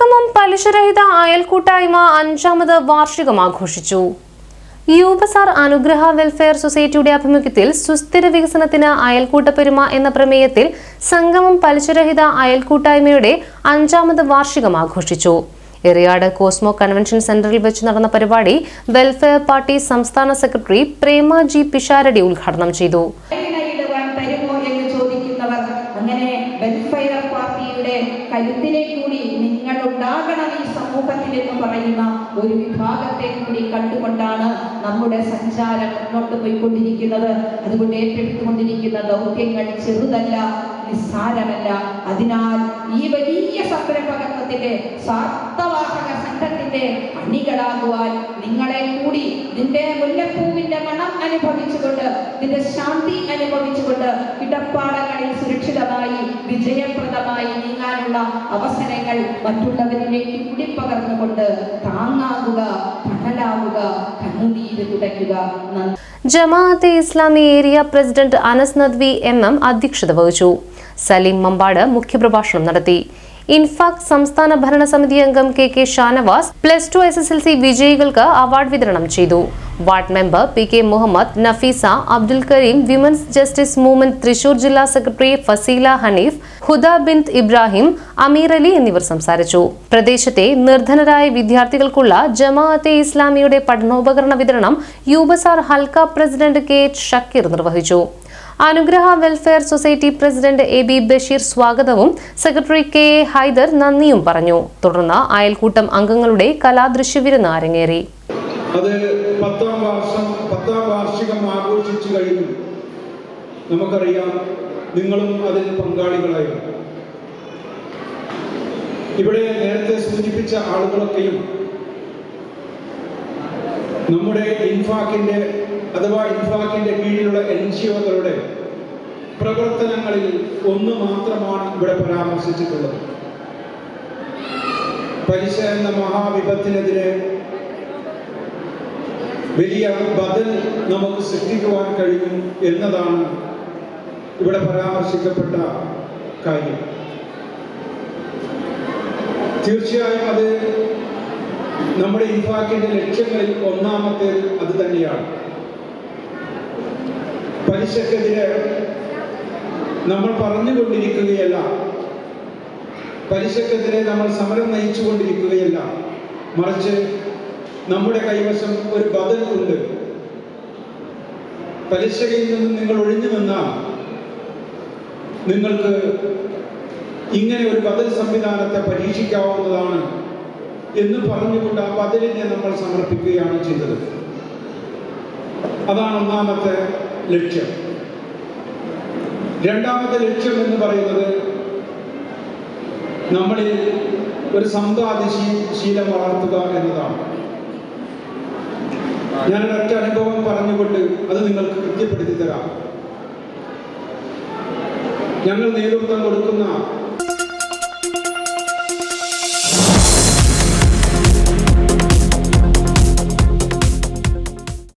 സംഗമം പലിശരഹിത അയൽക്കൂട്ടായ്മ അഞ്ചാമത് വാർഷികം ആഘോഷിച്ചു. യൂബസാർ അനുഗ്രഹ വെൽഫെയർ സൊസൈറ്റിയുടെ ആഭിമുഖ്യത്തിൽ സുസ്ഥിര വികസനത്തിന് അയൽക്കൂട്ട പെരുമ എന്ന പ്രമേയത്തിൽ സംഗമം പലിശരഹിത അയൽക്കൂട്ടായ്മയുടെ അഞ്ചാമത് വാർഷികം ആഘോഷിച്ചു. എറിയാട് കോസ്മോ കൺവെൻഷൻ സെന്ററിൽ വെച്ച് നടന്ന പരിപാടി വെൽഫെയർ പാർട്ടി സംസ്ഥാന സെക്രട്ടറി പ്രേമ ജി പിഷാരടി ഉദ്ഘാടനം ചെയ്തു. വെൽഫെയർ പാർട്ടിയുടെ കരുത്തിനെ കൂടി നിങ്ങൾ ഉണ്ടാകണം ഈ സമൂഹത്തിൽ എന്ന് പറയുന്ന ഒരു വിഭാഗത്തെ കൂടി കണ്ടുകൊണ്ടാണ് നമ്മുടെ സഞ്ചാരം മുന്നോട്ട് പോയിക്കൊണ്ടിരിക്കുന്നത്. അതുകൊണ്ട് ഏറ്റെടുത്തുകൊണ്ടിരിക്കുന്ന ദൗത്യങ്ങൾ ചെറുതല്ല നിസ്സാരമല്ല. അതിനാൽ ഈ വലിയ സംരംഭകത്വത്തിന്റെ സ്വാർത്ഥവാഹക സംഘത്തിന്റെ അണികളാകുവാൻ നിങ്ങളെ കൂടി നിന്റെ മുല്ലപ്പൂവിന്റെ മണം അനുഭവിച്ചുകൊണ്ട് നിന്റെ ശാന്തി അനുഭവിച്ചുകൊണ്ട് ഇടപ്പാടങ്ങളിൽ സുരക്ഷിതമായി വിജയപ്രദമായി നീങ്ങാനുള്ള അവസരങ്ങൾ മറ്റുള്ളവരിലേക്ക് കൂടി പകർന്നുകൊണ്ട് താങ്ങാകുക തണലാവുക കണ്ണുനീര് തുടയ്ക്കുക. Jamaate Islami area president Anas Nadvi M M അധ്യക്ഷത വഹിച്ചു. സലീം മമ്പാട് മുഖ്യപ്രഭാഷണം നടത്തി. ഇൻഫാക് സംസ്ഥാന ഭരണസമിതി അംഗം K K Shanavas plus two S S L C വിജയികൾക്ക് അവാർഡ് വിതരണം ചെയ്തു. Ward member P K Muhammad Nafeesa Abdul Kareem women's justice movement Thrissur ജില്ലാ സെക്രട്ടറി ഫസീല ഹനീഫ് ഹുദ ബിന്ദ് ഇബ്രാഹിം അമീർ അലി എന്നിവർ സംസാരിച്ചു. പ്രദേശത്തെ നിർധനരായ വിദ്യാർത്ഥികൾക്കുള്ള ജമാഅത്തെ ഇസ്ലാമിയുടെ പഠനോപകരണ വിതരണം യൂബസാർ ഹൽക്ക പ്രസിഡന്റ് കെ ഷക്കീർ നിർവഹിച്ചു. Anugraha welfare society president A B Basheer സ്വാഗതവും സെക്രട്ടറി കെ എ ഹൈദർ നന്ദിയും പറഞ്ഞു. തുടർന്ന് അയൽക്കൂട്ടം അംഗങ്ങളുടെ കലാദൃശ്യവിരുന്ന് അരങ്ങേറി. വാർഷികം ആഘോഷിച്ചു കഴിഞ്ഞു. നമുക്കറിയാം നിങ്ങളും അതിൽ പങ്കാളികളായി. ഇവിടെ നേരത്തെ സൂചിപ്പിച്ച ആളുകളൊക്കെയും നമ്മുടെ ഇൻഫാക്കിന്റെ അഥവാ ഇൻഫാക്കിന്റെ കീഴിലുള്ള എൻ ജി ഒകളുടെ പ്രവർത്തനങ്ങളിൽ ഒന്ന് മാത്രമാണ് ഇവിടെ പരാമർശിച്ചിട്ടുള്ളത്. പലിശ എന്ന മഹാവിപത്തിനെതിരെ വലിയ ബദൽ നമുക്ക് സൃഷ്ടിക്കുവാൻ കഴിയും എന്നതാണ് ഇവിടെ പരാമർശിക്കപ്പെട്ട കാര്യം. തീർച്ചയായും അത് നമ്മുടെ ഇൻഫാക്കിന്റെ ലക്ഷ്യങ്ങളിൽ ഒന്നാമത്തെ അത് തന്നെയാണ്. പലിശക്കെതിരെ നമ്മൾ പറഞ്ഞുകൊണ്ടിരിക്കുകയല്ല. പലിശക്കെതിരെ നമ്മൾ സമരം നയിച്ചുകൊണ്ടിരിക്കുകയല്ല. മറിച്ച് നമ്മുടെ കൈവശം ഒരു ബദൽ ഉണ്ട്. പലിശയിൽ നിന്നും നിങ്ങൾ ഒഴിഞ്ഞു നിന്നാൽ നിങ്ങൾക്ക് ഇങ്ങനെ ഒരു ബദൽ സംവിധാനത്തെ പരീക്ഷിക്കാവുന്നതാണ് എന്ന് പറഞ്ഞുകൊണ്ട് ആ ബദലിനെ നമ്മൾ സമർപ്പിക്കുകയാണ് ചെയ്തത്. അതാണ് ഒന്നാമത്തെ ലക്ഷ്യം. രണ്ടാമത്തെ ലക്ഷ്യം എന്ന് പറയുന്നത് നമ്മളിൽ ഒരു സമ്പാദ്യശീ ശീലം വളർത്തുക എന്നതാണ്. ഞാൻ ഒരൊറ്റ അനുഭവം പറഞ്ഞുകൊണ്ട് അത് നിങ്ങൾക്ക് കൃത്യപ്പെടുത്തി തരാം. ഞങ്ങൾ നേതൃത്വം കൊടുക്കുന്ന